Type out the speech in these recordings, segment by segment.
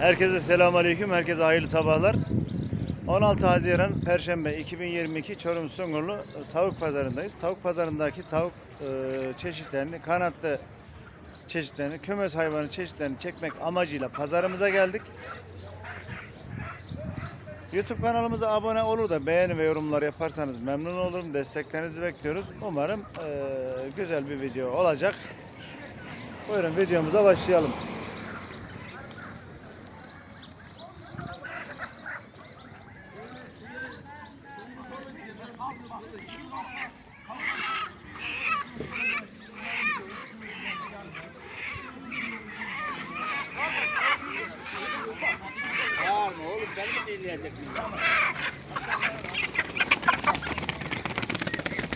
Herkese selamünaleyküm. Herkese hayırlı sabahlar. 16 Haziran Perşembe 2022 Çorum Sungurlu e, tavuk pazarındayız. Tavuk pazarındaki tavuk e, çeşitlerini, kanatlı çeşitlerini, kümes hayvanı çeşitlerini çekmek amacıyla pazarımıza geldik. YouTube kanalımıza abone olur da beğeni ve yorumlar yaparsanız memnun olurum. Desteklerinizi bekliyoruz. Umarım e, güzel bir video olacak. Buyurun videomuza başlayalım. Var mı oğlum beni mi dinleyecek millet?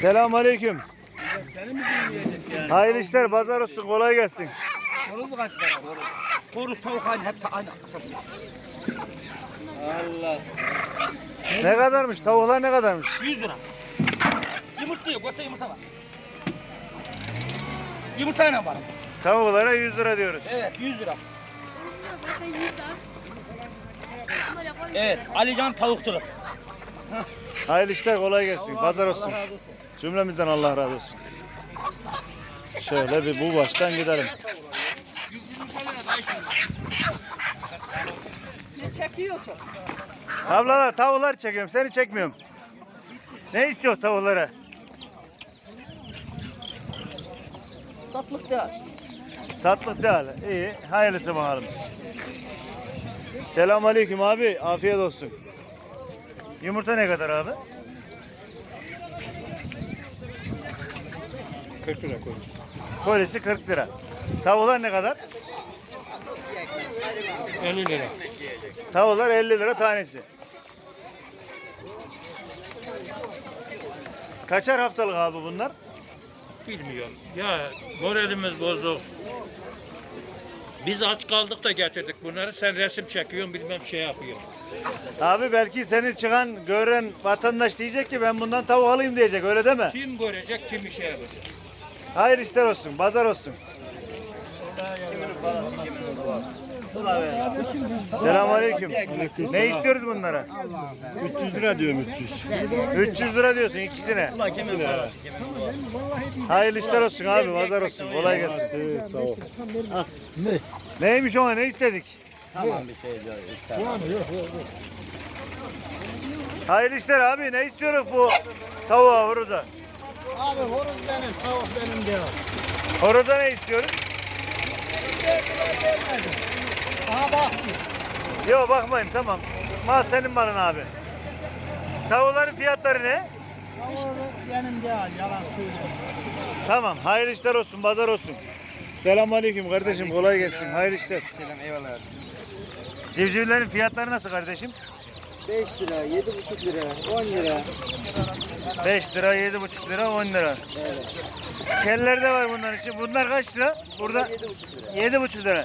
Selamünaleyküm. Seni mi dinleyecek yani? Hayırlı işler, pazar olsun, kolay gelsin. Olur mu kaç para? Olur. Horus tavuk aynı hepsi aynı. Allah. Ne kadarmış? Tavuklar ne kadarmış? 100 lira. Yumurta yok, götte yumurta var. Yumurtayla var. Tavuklara 100 lira diyoruz. Evet, 100 lira. Evet, Alican tavukçuluk. Hayırlı işler, kolay gelsin. Pazar olsun. Cümlemizden Allah razı olsun. Şöyle bir bu baştan gidelim. Ne çekiyorsun? Ablalar tavuklar çekiyorum, seni çekmiyorum. Ne istiyor tavuklara? Satlık değil. Satlık değil. İyi, hayırlısı bakalım. Selamünaleyküm abi, afiyet olsun. Yumurta ne kadar abi? 40 lira konuş. Kolisi 40 lira. Tavuklar ne kadar? 50 lira. Tavuklar 50 lira tanesi. Kaçar haftalık abi bunlar? Bilmiyorum. Ya moralimiz bozuk. Biz aç kaldık da getirdik bunları. Sen resim çekiyorsun bilmem şey yapıyorsun. Abi belki seni çıkan gören vatandaş diyecek ki ben bundan tavuk alayım diyecek öyle deme. Kim görecek kim işe yapacak. Hayır işler olsun, pazar olsun. Selamünaleyküm. Ne istiyoruz bunlara? 300 lira diyorum 300. 300 lira diyorsun ikisine. Hayırlı işler olsun abi, pazar olsun. Kolay gelsin. Evet sağ ol. Neymiş o ne istedik? Tamam bir şey yok. Hayırlı işler abi ne istiyoruz bu tavuğa horoza? Abi horoz benim, tavuk benim diyor. Horoza ne istiyoruz? Aha bak. Yok bakmayın tamam. Mal senin malın abi. Tavukların fiyatları ne? Tavuğu benim değil, yalan söylüyorsun. Tamam hayırlı işler olsun pazar olsun. Selamünaleyküm kardeşim kolay gelsin hayırlı işler. Selam eyvallah. Civcivlerin fiyatları nasıl kardeşim? 5 lira, 7,5 lira, 10 lira. 5 lira, 7,5 lira, 10 lira. Evet. Keller de var bunların için. Bunlar kaç lira? Burada 7,5 lira. 7,5 lira.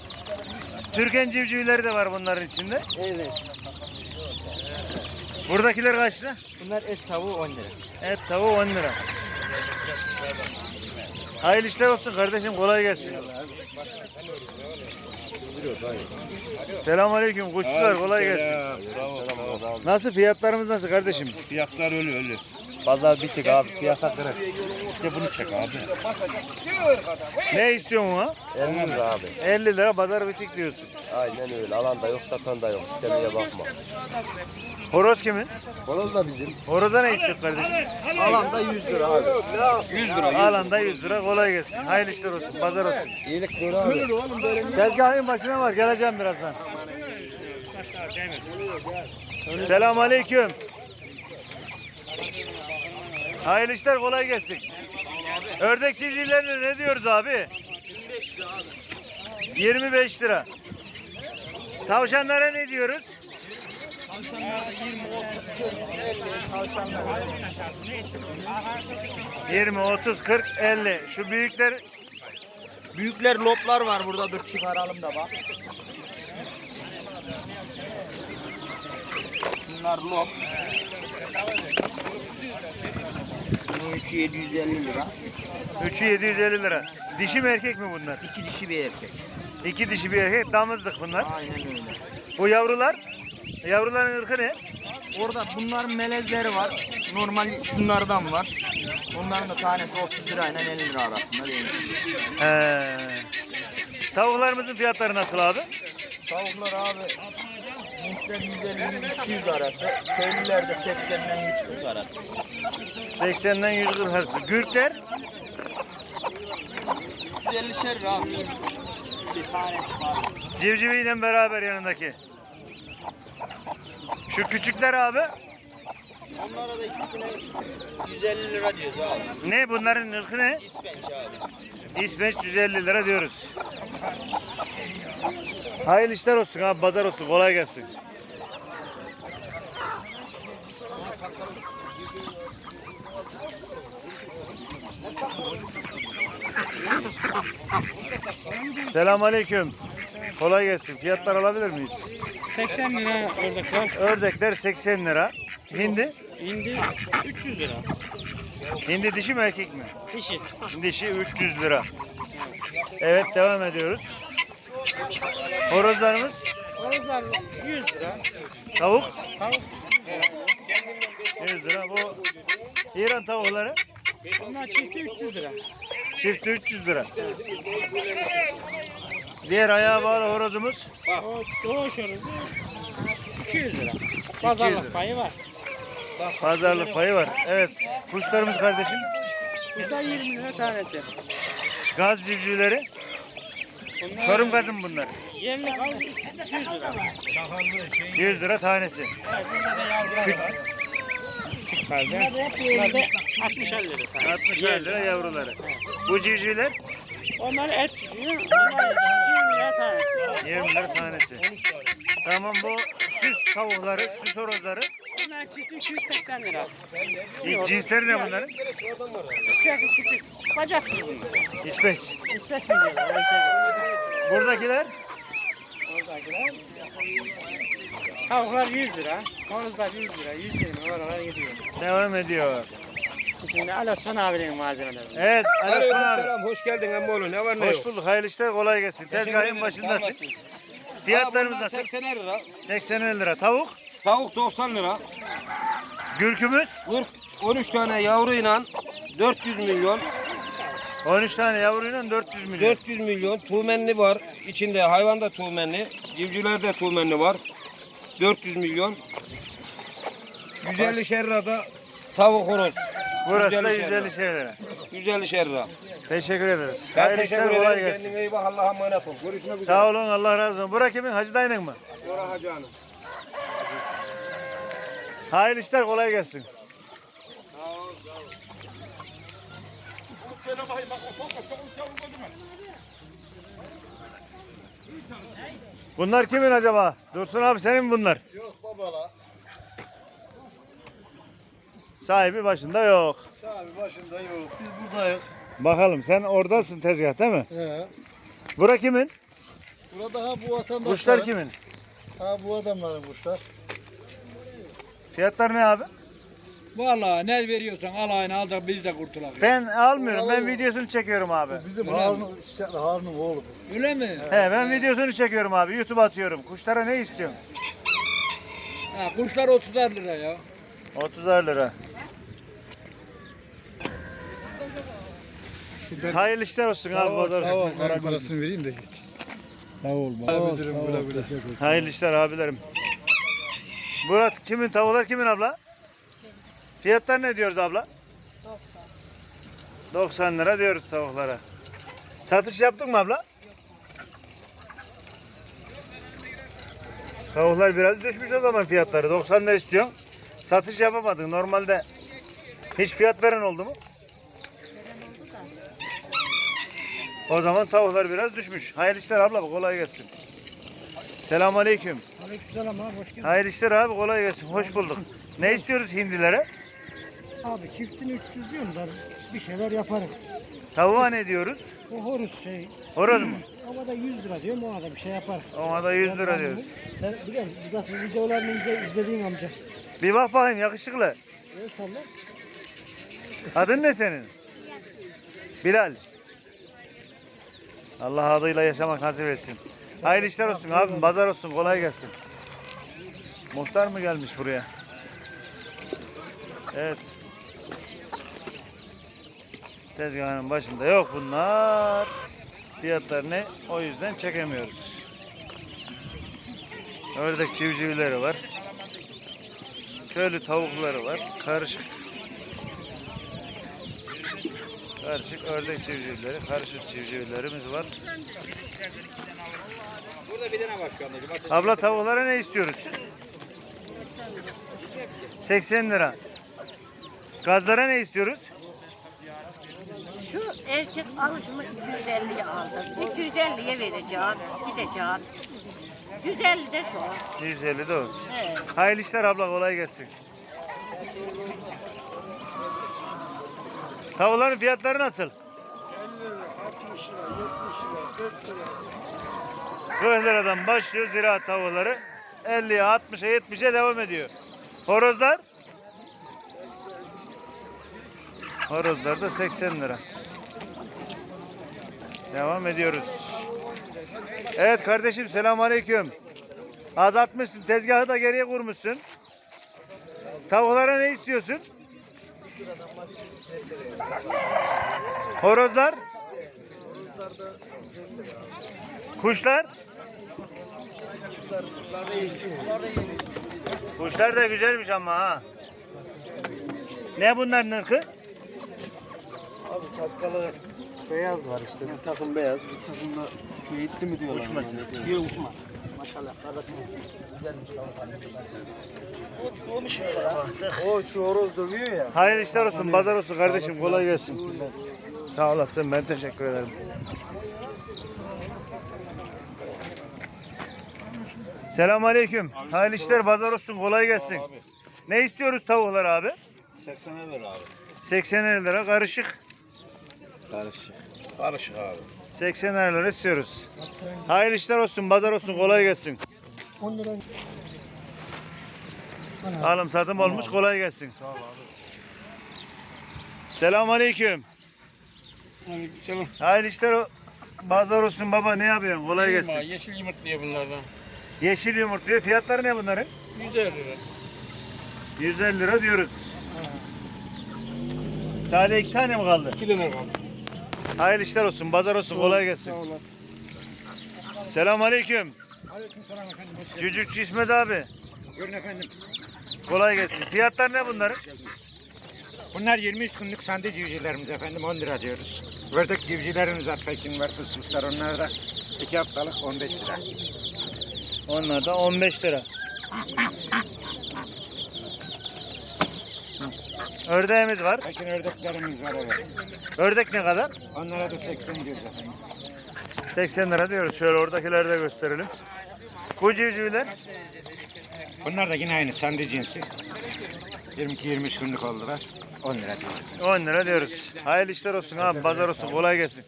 Türken civcivleri de var bunların içinde. Evet. Buradakiler kaç lira? Bunlar et tavuğu 10 lira. Evet tavuğu 10 lira. Hayırlı işler olsun kardeşim kolay gelsin. Selamünaleyküm kuşçular kolay gelsin. Nasıl fiyatlarımız nasıl kardeşim? Fiyatlar ölü ölü. Pazar bitik abi. Piyasa kırık. İşte bunu çek abi. Ne istiyorsun ona? 50 lira abi. 50 lira pazar bitik diyorsun. Aynen öyle. Alan da yok, satan da yok. İstemeye bakma. Horoz kimin? Horoz da bizim. Horoza ne istiyor kardeşim? Alan da 100 lira abi. 100 lira. Alanda 100 lira kolay gelsin. Hayırlı işler olsun pazar olsun. İyilik böyle abi. Tezgahın başına var geleceğim birazdan. Selamünaleyküm. Hayırlı işler kolay gelsin. Ördek çiftçilerine ne diyoruz abi? 25 lira. Tavşanlara ne diyoruz? 20, 30, 40, 50. Şu büyükler Büyükler loplar var burada dur çıkaralım da bak. Bunlar lop. Bunun üçü 750 lira. Üçü 750 lira. Dişi mi erkek mi bunlar? İki dişi bir erkek. İki dişi bir erkek damızlık bunlar. Aynen öyle. Bu yavrular, yavruların ırkı ne? Orada bunların melezleri var. Normal şunlardan var. Onların da tanesi 30 lirayla 50 lira arasında değil. He. Tavuklarımızın fiyatları nasıl abi? Tavuklar abi Hintler 150-200 arası. Köylüler de 80'den 140 arası. 80'den 140 arası. Gürkler 150 şer abi. Şey tanesi var. civciviyle beraber yanındaki. Şu küçükler abi Onlara da ikisine 150 lira diyoruz abi. ne bunların ırkı ne? İspenç abi. İsveç 150 lira diyoruz. Hayırlı işler olsun abi, pazar olsun, kolay gelsin. Selamünaleyküm. Kolay gelsin. Fiyatlar alabilir miyiz? 80 lira ördekler. Ördekler 80 lira. Hindi? Hindi 300 lira. Hindi dişi mi erkek mi? Dişi. Dişi 300 lira. Evet devam ediyoruz. Horozlarımız Horozlar 100 lira. tavuk Tavuk 100 lira. Bu İran tavukları bunlar çifti 300 lira. çifti 300 lira. Diğer ayağa bağlı horozumuz O doğuş horozu 200 lira. 200 lira. Pazarlık payı var. pazarlık payı var. Evet kuşlarımız kardeşim Kuşlar 20 lira tanesi. gaz civcivleri Çorum gazı mı bunlar? Yerli kal 200 lira. 100 lira tanesi. Evet, burada da yavrular var. Küçük fazla. Bunlar da 60 lira tanesi. 60 lira yavruları. Bu civcivler Onlar et cücüğü. Bunlar 20 lira tanesi. 20 lira tanesi. Tamam bu süs tavukları, süs horozları. Bunlar çifti 280 lira. Cinsleri ne bunların? İsveç küçük. Bacaksız bunlar. İsveç. İsveç mi diyorlar? Şey. Buradakiler Oradakiler. Tavuklar 100 lira. Horozlar 100 lira. 120 oralara gidiyor. devam ediyor. Şimdi Alasman abinin malzemeleri. Evet, Alesman abi. Selam, hoş geldin Emmoğlu. Ne var ne Hoş yok? bulduk. Hayırlı işler, kolay gelsin. Tezgahın başındasın. Fiyatlarımız nasıl? 80 lira. 80 lira. Tavuk, Tavuk 90 lira. gürkümüz 40, 13 tane yavruyla 400 milyon. 13 tane yavruyla 400 milyon. 400 milyon. Tuğmenli var. İçinde hayvan da tuğmenli. Civcivler de tuğmenli var. 400 milyon. 150 şerrada tavuk horoz. Burası da 150 150 şeylere. 150 şerra. Teşekkür ederiz. Ben Hayırlı teşekkür işler, kolay ederim. gelsin. Kendine iyi bak. Allah'a emanet ol. Görüşmek üzere. Sağ olun, Allah razı olsun. Burak kimin? Hacı dayının mı? Sonra Hacı Hanım. Hayırlı işler, kolay gelsin. Bunlar kimin acaba? Dursun abi senin mi bunlar? Yok babala. Sahibi başında yok. Sahibi başında yok. Biz buradayız. Bakalım sen oradasın tezgah değil mi? He. Bura kimin? Burada ha bu vatandaşlar. Kuşlar kimin? Ha bu adamların kuşlar. Fiyatlar ne abi? Vallahi ne veriyorsan al aynı al da biz de kurtulalım. Ben almıyorum. Ben videosunu çekiyorum abi. Bizim Öyle Harun, Harun'un oğlu bu. Öyle mi? He ben videosunu çekiyorum abi. YouTube'a atıyorum. Kuşlara ne istiyorsun? Ha, kuşlar 30 lira ya. 30 lira. Hayırlı işler olsun abi. pazar. Tamam, Parasını vereyim de git. Sağ ol. Sağ ol, müdürüm, güle güle. Hayırlı işler abilerim. Murat kimin? Tavuklar kimin abla? Fiyatlar ne diyoruz abla? 90. 90 lira diyoruz tavuklara. Satış yaptın mı abla? Tavuklar biraz düşmüş o zaman fiyatları. 90 lira istiyorsun. Satış yapamadın. Normalde hiç fiyat veren oldu mu? O zaman tavuklar biraz düşmüş. Hayırlı işler abla kolay gelsin. Selamun aleyküm. Aleykümselam abi hoş geldin. Hayırlı işler abi kolay gelsin. Hoş bulduk. Ne istiyoruz hindilere? Abi çiftini 300 diyorum da bir şeyler yaparım. Tavuğa ne diyoruz? O horoz şey Horoz mu? ama da 100 lira diyorum ona da bir şey yapar. Ona da 100 lira diyoruz. Sen biliyor musun? Bir dakika videolarını izle, izlediğin amca. Bir bak bakayım yakışıklı. El salla. Adın ne senin? Bilal. Allah adıyla yaşamak nasip etsin. Hayırlı işler olsun abim. Pazar olsun. Kolay gelsin. Muhtar mı gelmiş buraya? Evet. Tezgahın başında yok bunlar. Fiyatlar ne? O yüzden çekemiyoruz. Ördek civcivleri var. Köylü tavukları var. Karışık. Karışık ördek civcivleri, karışık civcivlerimiz var. Burada bir tane var şu anda. Abla tavuklara ne istiyoruz? 80 lira. Gazlara ne istiyoruz? Erkek alışımı 250'ye aldım. 250'ye vereceğim. Gideceğim. 150 de şu. 150 de o. He. Hayırlı işler abla kolay gelsin. Tavukların fiyatları nasıl? 40 liradan başlıyor ziraat tavukları. 50'ye, 60'a, 70'e devam ediyor. Horozlar? Horozlar da 80 lira. Devam ediyoruz. Evet kardeşim selamünaleyküm. Azaltmışsın. Tezgahı da geriye kurmuşsun. Tavuklara ne istiyorsun? Horozlar? Kuşlar? Kuşlar da güzelmiş ama ha. Ne bunların ırkı? Abi takkalı beyaz var işte. Bir takım beyaz, bir takım da kuyutlu mi diyorlar? Uçmasın. ona, ne diyor? O şu horoz dövüyor ya. Hayırlı işler olsun, pazar olsun kardeşim. Kolay gelsin. Sağ olasın, ben teşekkür ederim. Selamun aleyküm. Hayırlı işler, pazar olsun, kolay gelsin. Ne istiyoruz tavuklar abi? 80 lira abi. 80 lira karışık. Karışık. Karışık abi. 80 lira istiyoruz. Hayırlı işler olsun, pazar olsun, kolay gelsin. 10 lira. Alım satım olmuş, kolay gelsin. Selamun aleyküm. Selam. Hayırlı işler, pazar olsun baba, ne yapıyorsun? Kolay gelsin. Yeşil yumurtluyor bunlardan. Yeşil yumurtluyor. Fiyatları ne bunların? 150 lira. 150 lira diyoruz. Sade iki tane mi kaldı? 2 lira kaldı. Hayırlı işler olsun, pazar olsun, kolay gelsin. Sağ olun. Aleyküm. Aleykümselam efendim. Hoş Cücük İsmet abi. Buyurun efendim. Kolay gelsin. Fiyatlar ne bunların? Bunlar 23 günlük sande civcivlerimiz efendim 10 lira diyoruz. Ördek civcivlerimiz var Pekin var fısfıslar onlar da 2 haftalık 15 lira. Onlar da 15 lira. Ördeğimiz var. Pekin ördeklerimiz var evet. Ördek ne kadar? Onlara da 80 diyoruz efendim. 80 lira diyoruz. Şöyle oradakileri de gösterelim. Bu civcivler Bunlar da yine aynı sande cinsi. 22-23 günlük oldular. 10 lira diyoruz. 10 lira diyoruz. Hayırlı işler olsun abi. Pazar olsun. Kolay gelsin.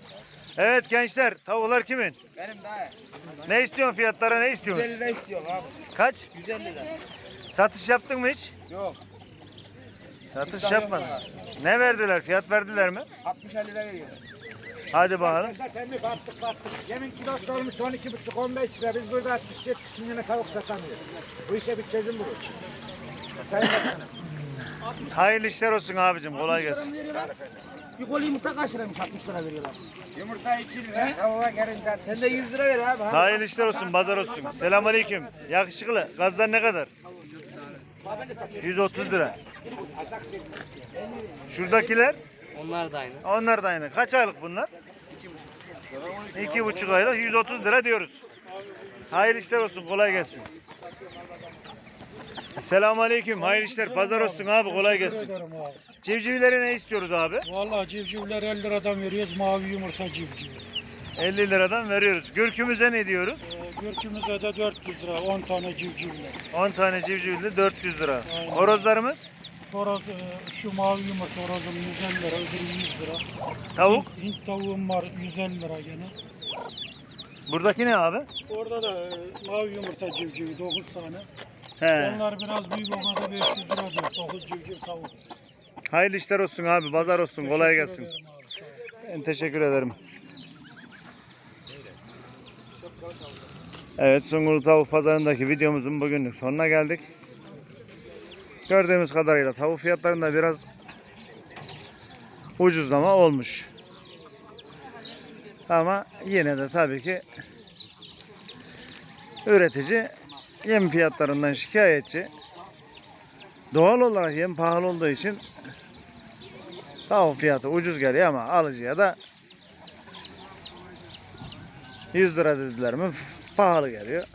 Evet gençler. Tavuklar kimin? Benim daha Ne istiyorsun fiyatlara ne istiyorsun? 150 lira istiyorum abi. Kaç? 150 lira. Satış yaptın mı hiç? Yok. Satış yapmadın. Ne verdiler? Fiyat verdiler mi? 60 lira veriyor. Hadi bakalım. Zaten bir battık battık. Yemin kilosu olmuş 12,5-15 lira. Biz burada 60-70 milyona tavuk satamıyoruz. Bu işe bir çözüm bulur. Sayın Bakanım. Hayırlı işler olsun abicim. Kolay gelsin. Bir kol yumurta kaç liraymış 60 lira veriyorlar. Yumurta 2 lira. Tavuğa gelince Sen de 100 lira ver abi. ha? Hayırlı işler olsun. Pazar olsun. Selamünaleyküm. Yakışıklı. Gazlar ne kadar? 130 lira. Şuradakiler? Onlar da aynı. Onlar da aynı. Kaç aylık bunlar? İki buçuk aylık 130 lira diyoruz. Hayırlı işler olsun kolay gelsin. Selamun aleyküm. Hayırlı işler. Pazar olsun abi kolay gelsin. Civcivlere ne istiyoruz abi? Vallahi civcivler 50 liradan veriyoruz. Mavi yumurta civciv. 50 liradan veriyoruz. Gürkümüze ne diyoruz? Ee, Gürkümüze de 400 lira 10 tane civcivler. 10 tane civcivli 400 lira. Aynen. Horozlarımız? Horoz, e, şu mavi yumurta horozum 150 lira, öbürü 100 lira. Tavuk? Hint, Hint tavuğum var 150 lira gene. Buradaki ne abi? Orada da e, mavi yumurta civcivi 9 tane. He. Onlar biraz büyük ona da 500 lira diyor. 9 civciv tavuk. Hayırlı işler olsun abi. Pazar olsun. Kolay Teşekkür gelsin. ederim abi, sağ ol. Ben teşekkür ederim. Evet Sungurlu Tavuk Pazarı'ndaki videomuzun bugünlük sonuna geldik. Gördüğümüz kadarıyla tavuk fiyatlarında biraz ucuzlama olmuş. Ama yine de tabii ki üretici yem fiyatlarından şikayetçi. Doğal olarak yem pahalı olduğu için tavuk fiyatı ucuz geliyor ama alıcıya da 100 lira dediler mi pahalı geliyor.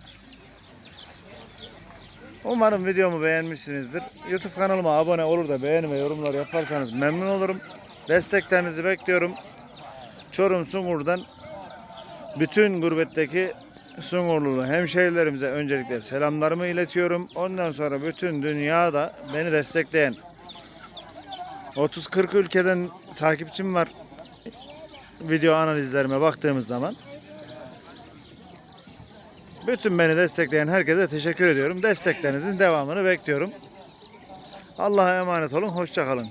Umarım videomu beğenmişsinizdir. YouTube kanalıma abone olur da beğeni ve yorumlar yaparsanız memnun olurum. Desteklerinizi bekliyorum. Çorum Sungur'dan bütün gurbetteki Sungurlulu hemşehrilerimize öncelikle selamlarımı iletiyorum. Ondan sonra bütün dünyada beni destekleyen 30-40 ülkeden takipçim var. Video analizlerime baktığımız zaman. Bütün beni destekleyen herkese teşekkür ediyorum. Desteklerinizin devamını bekliyorum. Allah'a emanet olun. Hoşça kalın.